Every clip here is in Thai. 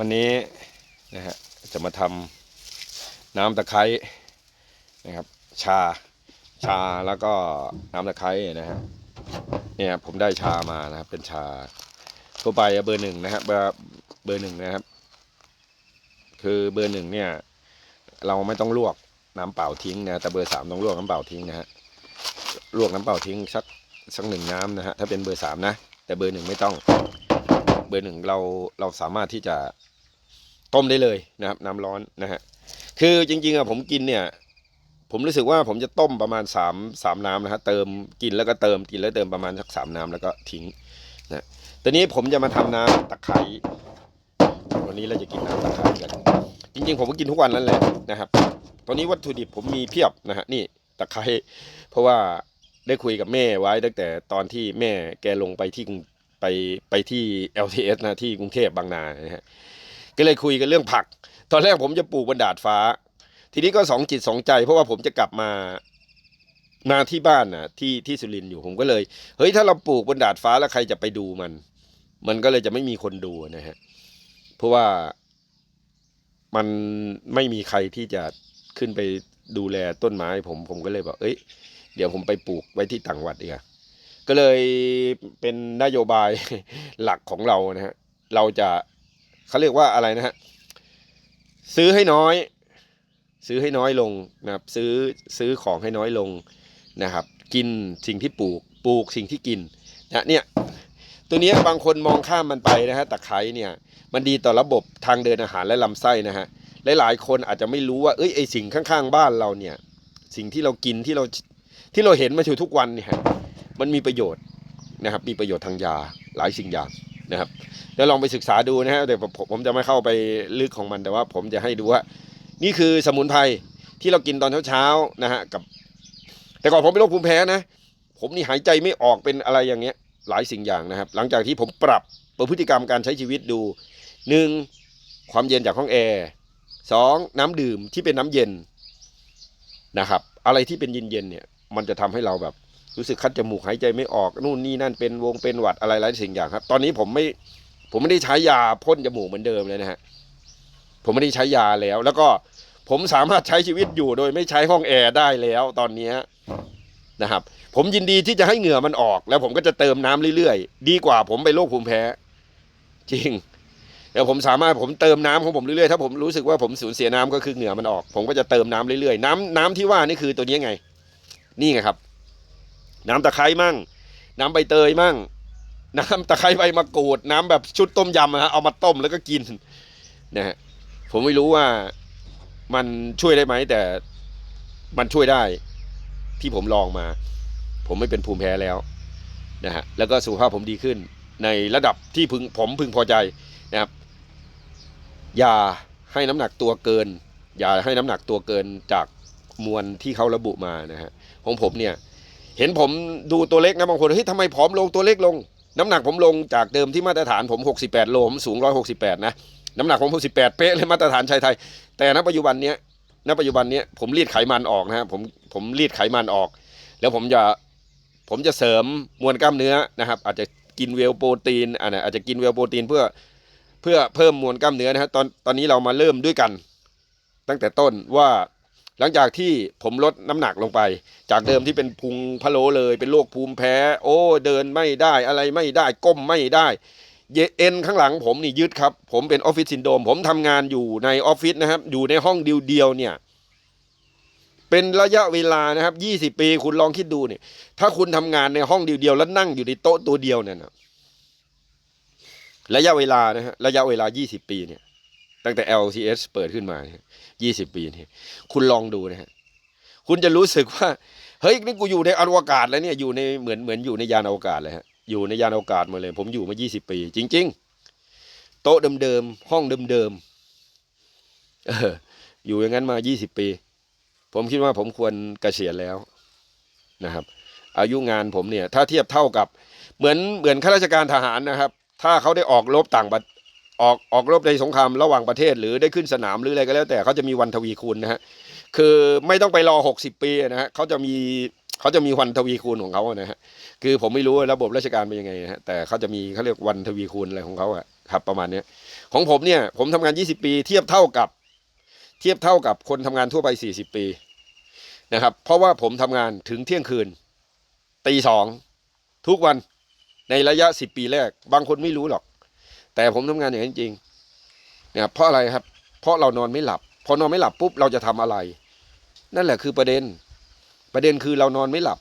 วันนี้นะฮะจะมาทำน้ำตะไคร้นะครับ ชาชาแล้วก็น้ำตะไคร้นะฮะเนี่ยผมได้ชามานะครับ เป็นชาทั่วไปเบอร์หนึ่งนะครับเบอร์เบอร์หนึ่งนะครับ คือเบอร์หนึ่งเนี่ย เราไม่ต้องลวกน้ำเปล่าทิ้งนะแต่เบอร์สามต้องลวกน้ำเปล่าทิ้งนะฮะลวกน้ำเปล่าทิ้งสักสักหนึ่งน้ำนะฮะถ้าเป็นเบอร์สามนะแต่เบอร์หนึ่งไม่ต้อง บอร์หนึ่งเราเราสามารถที่จะต้มได้เลยนะครับ น้ำร้อนนะฮะคือจริงๆอะผมกินเนี่ย ผมรู้สึกว่าผมจะต้มประมาณสามสามน้ำนะฮะเติมกินแล้วก็เติมกินแล้วเติมประมาณสักสามน้ำแล้วก็ทิ้งนะตอนนี้ผมจะมาทำน้ำตะไคร้วันนี้เราจะกินน้ำตะไคร้กัน จริงๆ ผมก็กินทุกวันนั่นแหละนะครับ ตอนนี้วัตถุดิบผมมีเพียบนะฮะนี่ตะไคร้เพราะว่าได้คุยกับแม่ไว้ตั้งแต่ตอนที่แม่แกลงไปที่กรุง ไปไปที่ LTS นะที่กรุงเทพบางนานะฮะก็เลยคุยกันเรื่องผัก ตอนแรกผมจะปลูกบนดาดฟ้า ทีนี้ก็สองจิตสองใจ เพราะว่าผมจะกลับมามาที่บ้านนะที่ที่สุรินทร์อยู่ผมก็เลยเฮ้ยถ้าเราปลูกบนดาดฟ้าแล้วใครจะไปดูมัน มันก็เลยจะไม่มีคนดูนะฮะเพราะว่ามันไม่มีใครที่จะขึ้นไปดูแลต้นไม้ผมผมก็เลยบอกเอ้ย เดี๋ยวผมไปปลูกไว้ที่ต่างวัดดีกว่า ก็เลยเป็นนโยบายหลักของเรานะฮะเราจะเขาเรียกว่าอะไรนะฮะซื้อให้น้อย ซื้อให้น้อยลงนะครับ ซื้อซื้อของให้น้อยลงนะครับ กินสิ่งที่ปลูกปลูกสิ่งที่กินนะเนี่ยตัวนี้บางคนมองข้ามมันไปนะฮะตะไคร้เนี่ยมันดีต่อระบบทางเดินอาหารและลำไส้นะฮะหลายๆคนอาจจะไม่รู้ว่าเอ้ยไอสิ่งข้างๆบ้านเราเนี่ย สิ่งที่เรากินที่เราที่เราเห็นมาอยู่ทุกวันเนี่ย มันมีประโยชน์นะครับ มีประโยชน์ทางยาหลายสิ่งอย่างนะครับเดี๋ยวลองไปศึกษาดูนะฮะเดี๋ยวผมจะไม่เข้าไปลึกของมันแต่ว่า ผมจะให้ดูว่า นี่คือสมุนไพรที่เรากินตอนเช้าๆนะฮะกับ แต่ก่อนผมเป็นโรคภูมิแพ้นะ ผมนี่หายใจไม่ออกเป็นอะไรอย่างเงี้ย หลายสิ่งอย่างนะครับ หลังจากที่ผมปรับพฤติกรรมการใช้ชีวิตดูหนึ่งความเย็นจากห้องแอร์สองน้ำดื่มที่เป็นน้ำเย็นนะครับ อะไรที่เป็นเย็นๆเนี่ย มันจะทำให้เราแบบ รู้สึกคัดจมูกหายใจไม่ออกนู่นนี่นั่นเป็นวงเป็นหวัดอะไรหลายสิ่งอย่างครับ ตอนนี้ผมไม่ผมไม่ได้ใช้ยาพ่นจมูกเหมือนเดิมเลยนะฮะผมไม่ได้ใช้ยาแล้ว แล้วก็ผมสามารถใช้ชีวิตอยู่โดยไม่ใช้ห้องแอร์ได้แล้วตอนนี้นะครับ ผมยินดีที่จะให้เหงื่อมันออก แล้วผมก็จะเติมน้ำเรื่อยๆ ดีกว่าผมไปโรคภูมิแพ้ จริงแล้วผมสามารถผมเติมน้ำของผมเรื่อยๆถ้าผมรู้สึกว่าผมสูญเสียน้ำก็คือเหงื่อมันออก ผมก็จะเติมน้ำเรื่อยๆน้ำน้ำที่ว่านี่คือตัวนี้ไง นี่ไงครับ น้ำตะไคร้มั่ง น้ำใบเตยมั่ง น้ำตะไคร้ใบมะกรูด น้ำแบบชุดต้มยำนะฮะเอามาต้มแล้วก็กินนะฮะผมไม่รู้ว่ามันช่วยได้ไหมแต่มันช่วยได้ที่ผมลองมา ผมไม่เป็นภูมิแพ้แล้วนะฮะแล้วก็สุขภาพผมดีขึ้น ในระดับที่พึงผมพึงพอใจนะครับ อย่าให้น้ำหนักตัวเกิน อย่าให้น้ำหนักตัวเกินจากมวลที่เขาระบุมานะฮะของผมเนี่ย เห็นผมดูตัวเล็กนะบางคนเฮ้ยทำไมผอมลงตัวเล็กลง น้ำหนักผมลงจากเดิมที่มาตรฐานผม 68 โลผมสูง 168 นะ น้ำหนักผม68 เป๊ะเลยมาตรฐานชายไทย แต่ณปัจจุบันเนี้ยณปัจจุบันเนี้ยผมรีดไขมันออกนะผมผมรีดไขมันออก แล้วผมจะผมจะเสริมมวลกล้ามเนื้อนะครับ อาจจะกินเวลโปรตีนอ่าอาจจะกินเวลโปรตีนเพื่อเพื่อเพิ่มมวลกล้ามเนื้อนะฮะตอนตอนนี้เรามาเริ่มด้วยกัน ตั้งแต่ต้นว่า หลังจากที่ผมลดน้ำหนักลงไป จากเดิมที่เป็นพุงพะโลเลย เป็นโรคภูมิแพ้ โอ้เดินไม่ได้อะไรไม่ได้ก้มไม่ได้เอ็นข้างหลังผมนี่ยึดครับ ผมเป็นออฟฟิศซินโดรมผมทำงานอยู่ในออฟฟิศนะครับ อยู่ในห้องเดียวๆเนี่ยเป็นระยะเวลานะครับยี่สิบปีคุณลองคิดดูเนี่ย ถ้าคุณทำงานในห้องเดียวๆแล้วนั่งอยู่ในโต๊ะตัวเดียวเนี่ยนะระยะเวลานะฮะระยะเวลายี่สิบปีเนี่ย ตั้งแต่ LCS เปิดขึ้นมายี่สิบปีเนี่ยคุณลองดูนะฮะคุณจะรู้สึกว่า เฮ้ยนี่กูอยู่ในอวกาศแล้วเนี่ยอยู่ในเหมือนเหมือนอยู่ในยานอวกาศเลยฮะอยู่ในยานอวกาศมาเลย ผมอยู่มา 20 ปี จริง ๆ โต๊ะเดิมๆห้องเดิมๆเอออยู่อย่างนั้นมา 20 ปี ผมคิดว่าผมควรเกษียณแล้วนะครับ อายุงานผมเนี่ย ถ้าเทียบเท่ากับ เหมือนเหมือนข้าราชการทหารนะครับ ถ้าเขาได้ออกรบต่างประ ออกออกรบในสงครามระหว่างประเทศ หรือได้ขึ้นสนามหรืออะไรก็แล้ว แต่เขาจะมีวันทวีคูณนะฮะคือไม่ต้องไปรอหกสิบปีนะฮะเขาจะมีเขาจะมีวันทวีคูณของเขานะฮะคือผมไม่รู้ระบบราชการเป็นยังไงนะฮะแต่เขาจะมีเขาเรียกวันทวีคูณอะไรของเขาอะครับประมาณเนี้ยของผมเนี่ยผมทำงาน 20 ปี เทียบเท่ากับเทียบเท่ากับคนทำงานทั่วไป 40 ปีนะครับ เพราะว่าผมทำงานถึงเที่ยงคืนตีสองทุกวันในระยะ 10 ปีแรก บางคนไม่รู้หรอก แต่ผมทำงานอย่างนั้นจริงๆนะครับเพราะอะไรครับ เพราะเรานอนไม่หลับ พอนอนไม่หลับปุ๊บเราจะทำอะไร นั่นแหละคือประเด็น ประเด็นคือเรานอนไม่หลับ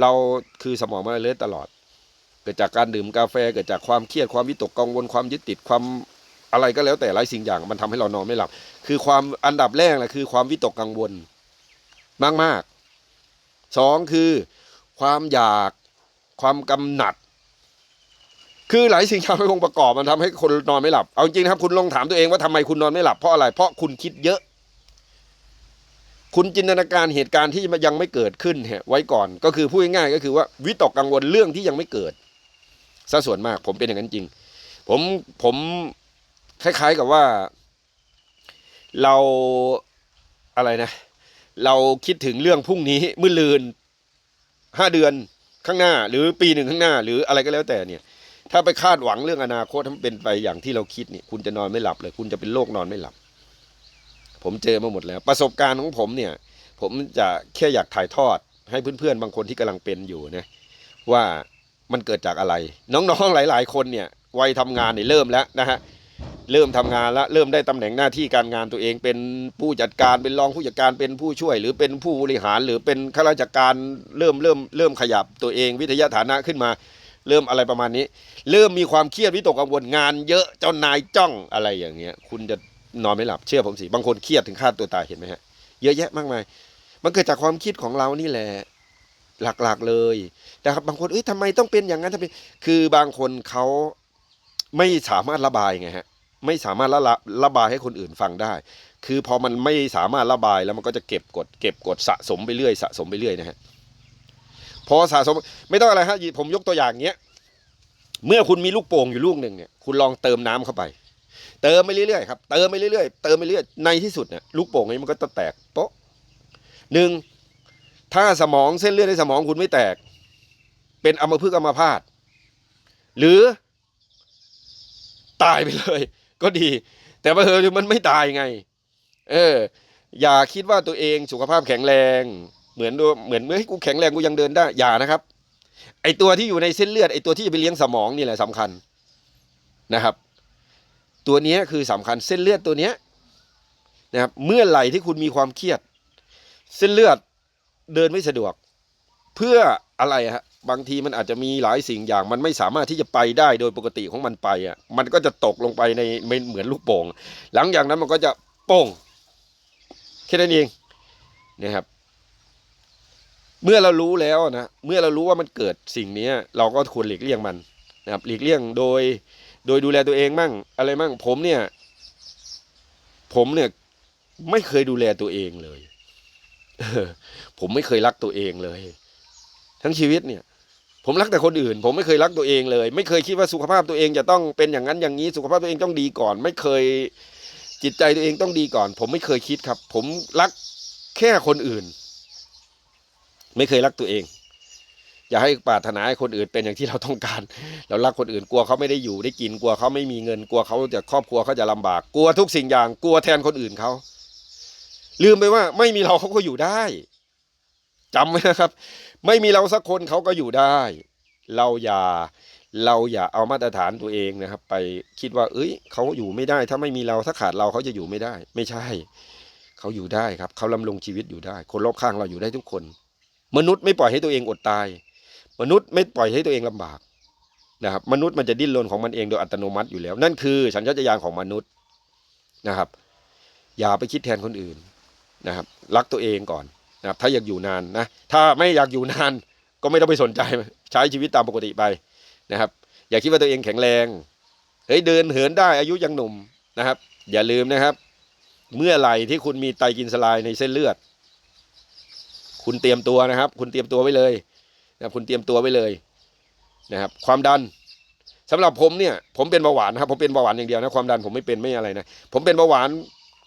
เราคือสมองมันเลอะตลอด เกิดจากการดื่มกาแฟเกิดจากความเครียดความวิตกกังวลความยึดติดความอะไรก็แล้วแต่หลายสิ่งอย่างมันทำให้เรานอนไม่หลับ คือความอันดับแรกแหละคือความวิตกกังวลมากมากๆสองคือความอยากความกำหนัด คือหลายสิ่งอย่างเป็นองค์ประกอบมันทำให้คนนอนไม่หลับ เอาจริงนะครับ คุณลองถามตัวเองว่าทำไมคุณนอนไม่หลับเพราะอะไร เพราะคุณคิดเยอะ คุณจินตนาการเหตุการณ์ที่ยังไม่เกิดขึ้นฮะไว้ก่อน ก็คือพูดง่ายๆก็คือว่าวิตกกังวลเรื่องที่ยังไม่เกิดซะส่วนมาก ผมเป็นอย่างนั้นจริง ผมผมคล้ายๆกับว่า เราอะไรนะ เราคิดถึงเรื่องพรุ่งนี้มื่อลืนห้าเดือนข้างหน้า หรือปีหนึ่งข้างหน้า หรืออะไรก็แล้วแต่เนี่ย ถ้าไปคาดหวังเรื่องอนาคตถ้าเป็นไปอย่างที่เราคิดนี่คุณจะนอนไม่หลับเลย คุณจะเป็นโรคนอนไม่หลับ ผมเจอมาหมดแล้ว ประสบการณ์ของผมเนี่ย ผมจะแค่อยากถ่ายทอด ให้เพื่อนๆบางคนที่กำลังเป็นอยู่นะว่ามันเกิดจากอะไร น้องๆหลาย ๆ คนเนี่ยวัยทำงานเนี่ยเริ่มแล้วนะฮะเริ่มทำงานแล้วเริ่มได้ตำแหน่งหน้าที่การงานตัวเอง เป็นผู้จัดการเป็นรองผู้จัดการเป็นผู้ช่วย หรือเป็นผู้บริหารหรือเป็นข้าราชการเริ่มเริ่มเริ่มขยับตัวเองวิทยาฐานะขึ้นมา เริ่มอะไรประมาณนี้ เริ่มมีความเครียดวิตกกังวลงาน เยอะเจ้านายจ้องอะไรอย่างเงี้ย คุณจะนอนไม่หลับเชื่อผมสิบางคนเครียดถึงฆ่าตัวตายเห็นไหมฮะเยอะแยะมากมาย มันเกิดจากความคิดของเรานี่แหละหลักๆเลยนะครับบางคนเอ้ยทำไมต้องเป็นอย่างนั้นทำไมคือบางคนเขาไม่สามารถระบายไงฮะไม่สามารถระระระบายให้คนอื่นฟังได้ คือพอมันไม่สามารถระบายแล้วมันก็จะเก็บกดเก็บกดสะสมไปเรื่อยสะสมไปเรื่อยนะฮะ อสะสมไม่ต้องอะไรฮะผมยกตัวอย่างเงี้ย เมื่อคุณมีลูกโป่งอยู่ลูกหนึ่งเนี่ยคุณลองเติมน้ำเข้าไป เติมไปเรื่อยๆครับเติมไปเรื่อยๆเติมไปเรื่อยในที่สุดเนี่ยลูกโป่งนี้มันก็จะแตกโป๊ะหนึ่งถ้าสมองเส้นเลือดในสมองคุณไม่แตก เป็นอัมพฤกษ์อัมพาตหรือ ตายไปเลย ก็ดี แต่ว่าเออมันไม่ตายไง เออ อย่าคิดว่าตัวเองสุขภาพแข็งแรง เหมือนดูเหมือนเมื่อให้กูแข็งแรงกูยังเดินได้อย่านะครับ ไอตัวที่อยู่ในเส้นเลือดไอตัวที่จะไปเลี้ยงสมองนี่แหละสำคัญนะครับ ตัวนี้คือสำคัญเส้นเลือดตัวเนี้ยนะครับเมื่อไหร่ที่คุณมีความเครียด เส้นเลือดเดินไม่สะดวก เพื่ออะไรฮะบางทีมันอาจจะมีหลายสิ่งอย่าง มันไม่สามารถที่จะไปได้โดยปกติของมันไปอะมันก็จะตกลงไปในเหมือนลูกโป่งหลังจากนั้นมันก็จะโป้งแค่นั้นเองนะครับ เมื่อเรารู้แล้วนะเมื่อเรารู้ว่ามันเกิดสิ่งนี้เราก็ควรหลีกเลี่ยงมันนะครับหลีกเลี่ยงโดย โดยดูแลตัวเองมั่ง อะไรมั่ง ผมเนี่ย ผมเนี่ยไม่เคยดูแลตัวเองเลยผมไม่เคยรักตัวเองเลย ทั้งชีวิตเนี่ย ผมรักแต่คนอื่น ผมไม่เคยรักตัวเองเลย ไม่เคยคิดว่าสุขภาพตัวเองจะต้องเป็นอย่างนั้นอย่างนี้ สุขภาพตัวเองต้องดีก่อน ไม่เคยจิตใจตัวเองต้องดีก่อน ผมไม่เคยคิดครับ ผมรักแค่คนอื่น ไม่เคยรักตัวเอง อย่าให้ปรารถนาให้คนอื่นเป็นอย่างที่เราต้องการ เรารักคนอื่นกลัวเขาไม่ได้อยู่ได้กินกลัวเขาไม่มีเงินกลัวเขาจะครอบครัวเขาจะลำบากกลัวทุกสิ่งอย่างกลัวแทนคนอื่นเขาลืมไปว่า ไม่มีเราเขาก็อยู่ได้จำไว้นะครับ ไม่มีเราสักคนเขาก็อยู่ได้ เราอย่าเราอย่าเอามาตรฐานตัวเองนะครับ ไปคิดว่า เอ้ยเขาอยู่ไม่ได้ ถ้าไม่มีเราถ้าขาดเราเขาจะอยู่ไม่ได้ ไม่ใช่ เขาอยู่ได้ครับ เขาลำลงชีวิตอยู่ได้ คนรอบข้างเราอยู่ได้ทุกคน มนุษย์ไม่ปล่อยให้ตัวเองอดตาย มนุษย์ไม่ปล่อยให้ตัวเองลำบากนะครับมนุษย์มันจะดิ้นรนของมันเองโดยอัตโนมัติอยู่แล้ว นั่นคือสัญชาตญาณของมนุษย์นะครับ อย่าไปคิดแทนคนอื่นนะครับ รักตัวเองก่อนนะครับ ถ้าอยากอยู่นานนะถ้าไม่อยากอยู่นานก็ไม่ต้องไปสนใจใช้ชีวิตตามปกติไปนะครับ อย่าคิดว่าตัวเองแข็งแรงเฮ้ยเดินเหินได้อายุยังหนุ่มนะครับ อย่าลืมนะครับ เมื่อไหร่ที่คุณมีไตกินสลายในเส้นเลือด คุณเตรียมตัวนะครับ คุณเตรียมตัวไว้เลยนะครับคุณเตรียมตัวไว้เลยนะครับ ความดันสำหรับผมเนี่ย ผมเป็นเบาหวานนะครับ ผมเป็นเบาหวานอย่างเดียวนะความดันผมไม่เป็นไม่อะไรนะผมเป็นเบาหวาน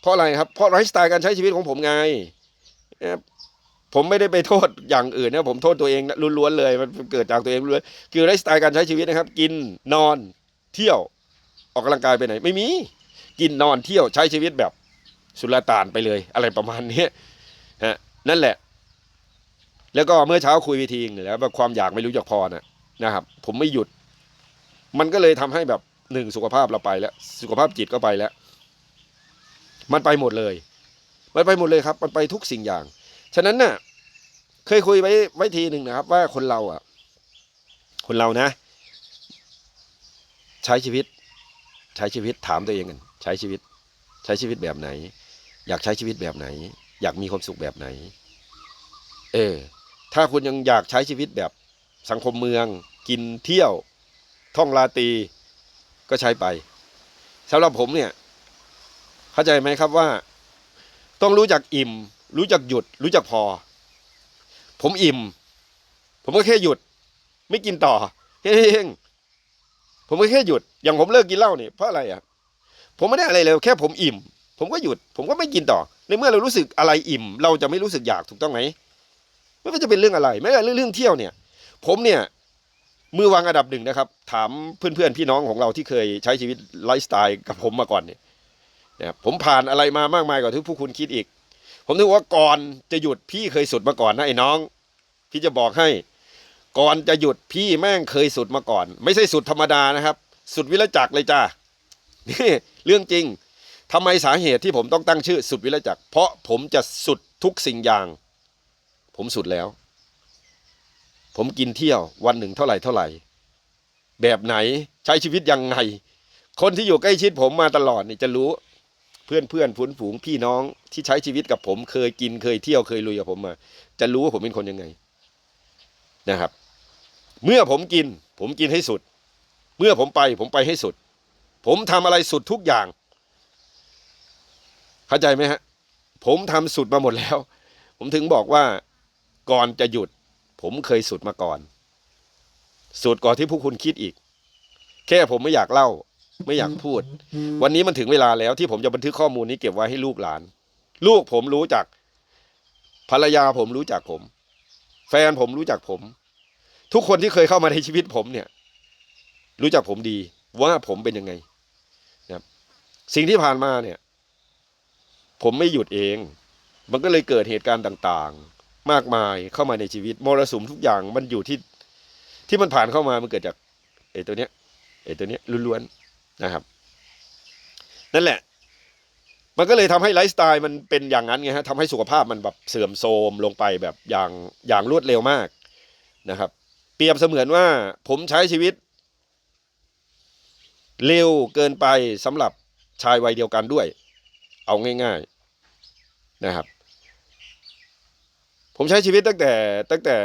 เพราะอะไรครับเพราะไลฟ์สไตล์การใช้ชีวิตของผมไงนะครับผมไม่ได้ไปโทษอย่างอื่นนะผมโทษตัวเองล้วนๆเลย มันเกิดจากตัวเองล้วนคือไลฟ์สไตล์การใช้ชีวิตนะครับ กินนอนเที่ยวออกกำลังกายไปไหน ไม่มี กินนอนเที่ยวใช้ชีวิตแบบสุลต่านไปเลย อะไรประมาณนี้ฮะนั่นแหละ แล้วก็เมื่อเช้าคุยวิธีนึงแล้วความอยากไม่รู้จักพอนะนะครับ ผมไม่หยุด มันก็เลยทำให้แบบหนึ่งสุขภาพเราไปแล้ว สุขภาพจิตก็ไปแล้ว มันไปหมดเลย มันไปหมดเลยครับ มันไปทุกสิ่งอย่าง ฉะนั้นน่ะ เคยคุยไว้ไว้ทีหนึ่งนะครับ ว่าคนเราอะ คนเรานะ ใช้ชีวิต ใช้ชีวิตถามตัวเองกันใช้ชีวิต ใช้ชีวิตแบบไหน อยากใช้ชีวิตแบบไหน อยากมีความสุขแบบไหน เออ ถ้าคุณยังอยากใช้ชีวิตแบบสังคมเมือง กินเที่ยว ท่องลาตีก็ใช้ไปสำหรับผมเนี่ย เข้าใจไหมครับว่า ต้องรู้จักอิ่ม รู้จักหยุด รู้จักพอ ผมอิ่ม ผมก็แค่หยุด ไม่กินต่อแค่นี้เองผมก็แค่หยุด อย่างผมเลิกกินเหล้าเนี่ยเพราะอะไรอะ ผมไม่ได้อะไรเลยแค่ผมอิ่ม ผมก็หยุด ผมก็ไม่กินต่อ ในเมื่อเรารู้สึกอะไรอิ่ม เราจะไม่รู้สึกอยากถูกต้องไหม ไม่ว่าจะเป็นเรื่องอะไรไม่ว่าเรื่องเรื่องเที่ยวเนี่ย ผมเนี่ยมือวางอันดับหนึ่งนะครับ ถามเพื่อนๆพี่น้องของเราที่เคยใช้ชีวิตไลฟ์สไตล์กับผมมาก่อนเนี่ยนะผมผ่านอะไรมามากมายกว่าที่ผู้คุณคิดอีก ผมนึกว่าก่อนจะหยุดพี่เคยสุดมาก่อนนะไอ้น้อง พี่จะบอกให้ ก่อนจะหยุดพี่แม่งเคยสุดมาก่อน ไม่ใช่สุดธรรมดานะครับ สุดวิรจักรเลยจ้านี่เรื่องจริงทำไมสาเหตุที่ผมต้องตั้งชื่อสุดวิรจักรเพราะผมจะสุดทุกสิ่งอย่าง ผมสุดแล้ว ผมกินเที่ยววันหนึ่งเท่าไหร่เท่าไหร่ แบบไหนใช้ชีวิตยังไง คนที่อยู่ใกล้ชิดผมมาตลอดนี่จะรู้ เพื่อนเพื่อนฝูนฝูงพี่น้องที่ใช้ชีวิตกับผม เคยกินเคยเที่ยวเคยลุยกับผมมา จะรู้ว่าผมเป็นคนยังไงนะครับ เมื่อผมกิน ผมกินให้สุด เมื่อผมไปผมไปให้สุด ผมทำอะไรสุดทุกอย่าง เข้าใจไหมฮะผมทำสุดมาหมดแล้ว ผมถึงบอกว่า ก่อนจะหยุด ผมเคยสุดมาก่อน สุดก่อนที่ผู้คุณคิดอีก แค่ผมไม่อยากเล่า ไม่อยากพูด วันนี้มันถึงเวลาแล้วที่ผมจะบันทึกข้อมูลนี้เก็บไว้ให้ลูกหลาน ลูกผมรู้จัก ภรรยาผมรู้จักผม แฟนผมรู้จักผม ทุกคนที่เคยเข้ามาในชีวิตผมเนี่ย รู้จักผมดีว่าผมเป็นยังไงนะครับ สิ่งที่ผ่านมาเนี่ย ผมไม่หยุดเอง มันก็เลยเกิดเหตุการณ์ต่าง ๆ มากมายเข้ามาในชีวิตมรสุมทุกอย่างมันอยู่ที่ที่มันผ่านเข้ามามันเกิดจากไอ้ตัวเนี้ยไอ้ตัวเนี้ยล้วนๆนะครับ นั่นแหละ มันก็เลยทำให้ไลฟ์สไตล์มันเป็นอย่างนั้นไงฮะทำให้สุขภาพมันแบบเสื่อมโทรมลงไปแบบอย่างอย่างรวดเร็วมากนะครับ เปรียบเสมือนว่าผมใช้ชีวิต เร็วเกินไปสำหรับชายวัยเดียวกันด้วย เอาง่าย ๆนะครับ ผมใช้ชีวิตตั้งแต่ตั้งแต่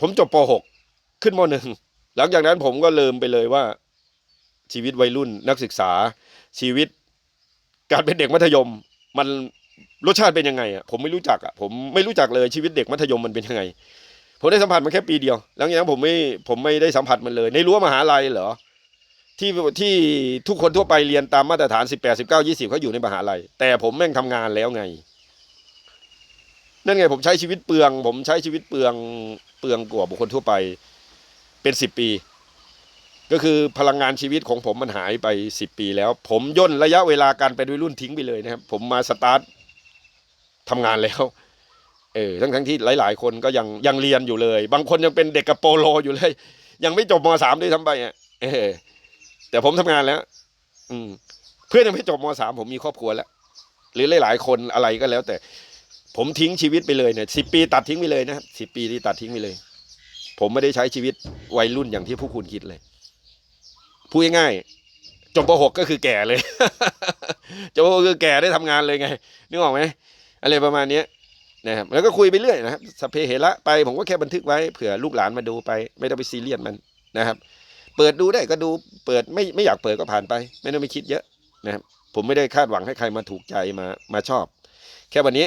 ผมจบป .6 ขึ้นม .1 หลังจากนั้นผมก็ลืมไปเลยว่า ชีวิตวัยรุ่นนักศึกษา ชีวิต การเป็นเด็กมัธยม มันรสชาติเป็นยังไงอะผมไม่รู้จักอะผมไม่รู้จักเลยชีวิตเด็กมัธยมมันเป็นยังไง ผมได้สัมผัสมันแค่ปีเดียว หลังจากนั้นผมไม่ผมไม่ได้สัมผัสมันเลย ในรั้วมหาลัยเหรอที่ที่ทุกคนทั่วไปเรียนตามมาตรฐานสิบแปดสิบเก้ายี่สิบเขาอยู่ในมหาลัย แต่ผมแม่งทำงานแล้วไง นั่นไงผมใช้ชีวิตเปลือง ผมใช้ชีวิตเปลืองเปลืองกว่าบุคคลทั่วไปเป็นสิบปี ก็คือพลังงานชีวิตของผมมันหายไปสิบปีแล้ว ผมย่นระยะเวลาการเป็นวัยรุ่นทิ้งไปเลยนะครับ ผมมาสตาร์ททำงานแล้วเออทั้งทั้งที่หลาย ๆ คนก็ยังยังเรียนอยู่เลย บางคนยังเป็นเด็กกับโปโลอยู่เลย ยังไม่จบมสามด้วยทำไปอะเออแต่ผมทำงานแล้ว อืม เพื่อนยังไม่จบมสามผมมีครอบครัวแล้ว หรือหลาย ๆ คนอะไรก็แล้ว แต่ ผมทิ้งชีวิตไปเลยเนี่ยสิปีตัดทิ้งไปเลยนะครับสิปีที่ตัดทิ้งไปเลย ผมไม่ได้ใช้ชีวิตวัยรุ่นอย่างที่ผู้คุณคิดเลยพูดง่ายๆจบป .6 ก็คือแก่เลยจบป .6 คือแก่ได้ทำงานเลยไงนึกออกไหมอะไรประมาณเนี้ยนะครับแล้วก็คุยไปเรื่อยนะครับสเพเหระไปผมก็แค่บันทึกไว้เผื่อลูกหลานมาดูไป ไม่ต้องไปซีเรียสมันนะครับ เปิดดูได้ก็ดูเปิดไม่ไม่อยากเปิดก็ผ่านไป ไม่ต้องไปคิดเยอะนะครับผมไม่ได้คาดหวังให้ใครมาถูกใจมามาชอบ แค่วันนี้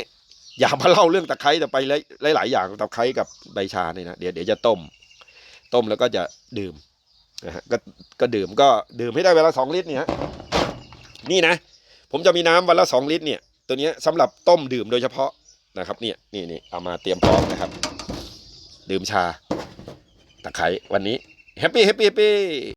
อย่ามาเล่าเรื่องตะไคร้แต่ไปหลายหลายๆอย่างตะไคร้กับใบชาเนี่ยนะเดี๋ยวเดี๋ยวจะต้ม ต้มแล้วก็จะดื่มนะฮะก็ก็ดื่มก็ดื่มให้ได้เวลาสองลิตรเนี่ยนี่นะ ผมจะมีน้ำวันละสองลิตรเนี่ย ตัวนี้ยสำหรับต้มดื่มโดยเฉพาะนะครับ เนี่ยนี่นี่เอามาเตรียมพร้อมนะครับ ดื่มชาตะไคร้วันนี้แฮปปี้แฮปปี้แฮปปี้